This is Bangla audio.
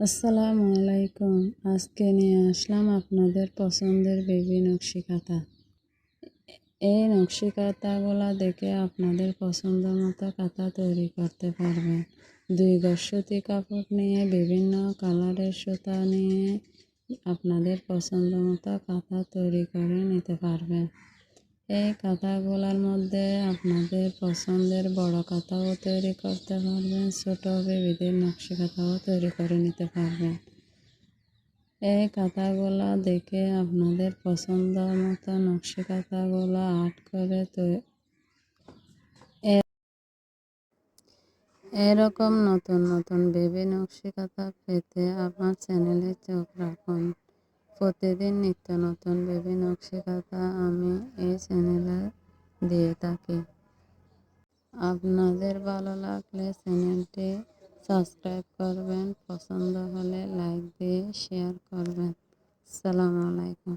আসসালামু আলাইকুম। আজকে নিয়ে আসলাম আপনাদের পছন্দের বেবি নকশি এই নকশি কাঁথাগুলো দেখে আপনাদের পছন্দ মতো কাঁথা তৈরি করতে পারবেন। দুই গজ কাপড় নিয়ে, বিভিন্ন কালারের সুতা নিয়ে আপনাদের পছন্দ মতো কাঁথা তৈরি করে নিতে পারবেন। এই কাঁথাগুলোর মধ্যে আপনাদের পছন্দের বড় কাঁথাও তৈরি করতে পারবেন, ছোটো বেবিদের নকশি কাঁথাও তৈরি করে নিতে পারবেন। এই কাঁথাগুলো দেখে আপনাদের পছন্দ মতো নকশি কাঁথাগুলো আর্ট করে এরকম নতুন নতুন বেবি নকশি কাঁথা পেতে আমার চ্যানেলে চোখ রাখুন। প্রতিদিন নিত্য নতুন বেবি নকশি কাঁথা আমি এই চ্যানেলে দিয়ে থাকি। আপনাদের ভালো লাগলে চ্যানেলটি সাবস্ক্রাইব করবেন, পছন্দ হলে লাইক দিয়ে শেয়ার করবেন। সালামু আলাইকুম।